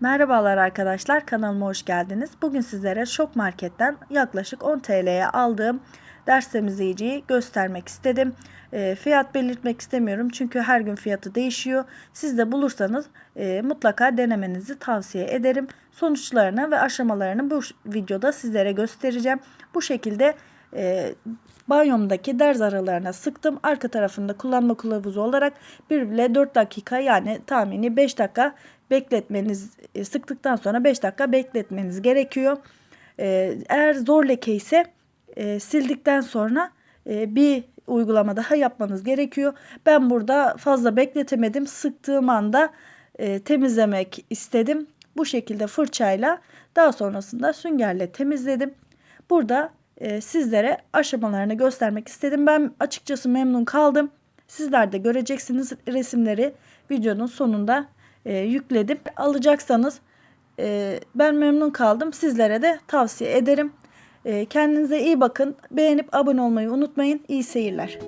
Merhabalar arkadaşlar kanalıma hoş geldiniz. Bugün sizlere Şok Market'ten yaklaşık 10 TL'ye aldığım ders temizleyiciyi göstermek istedim. E, fiyat belirtmek istemiyorum çünkü her gün fiyatı değişiyor. Siz de bulursanız e, mutlaka denemenizi tavsiye ederim. Sonuçlarını ve aşamalarını bu videoda sizlere göstereceğim. Bu şekilde e, banyomdaki derz aralarına sıktım. Arka tarafında kullanma kılavuzu olarak 1 ile 4 dakika yani tahmini 5 dakika bekletmeniz e, sıktıktan sonra 5 dakika bekletmeniz gerekiyor. E, eğer zor leke ise e, sildikten sonra bir uygulama daha yapmanız gerekiyor. Ben burada fazla bekletemedim. Sıktığım anda temizlemek istedim. Bu şekilde fırçayla daha sonrasında süngerle temizledim. Burada sizlere aşamalarını göstermek istedim. Ben açıkçası memnun kaldım. Sizler de göreceksiniz resimleri videonun sonunda e, yükledim. Alacaksanız e, ben memnun kaldım. Sizlere de tavsiye ederim. E, kendinize iyi bakın. Beğenip abone olmayı unutmayın. İyi seyirler.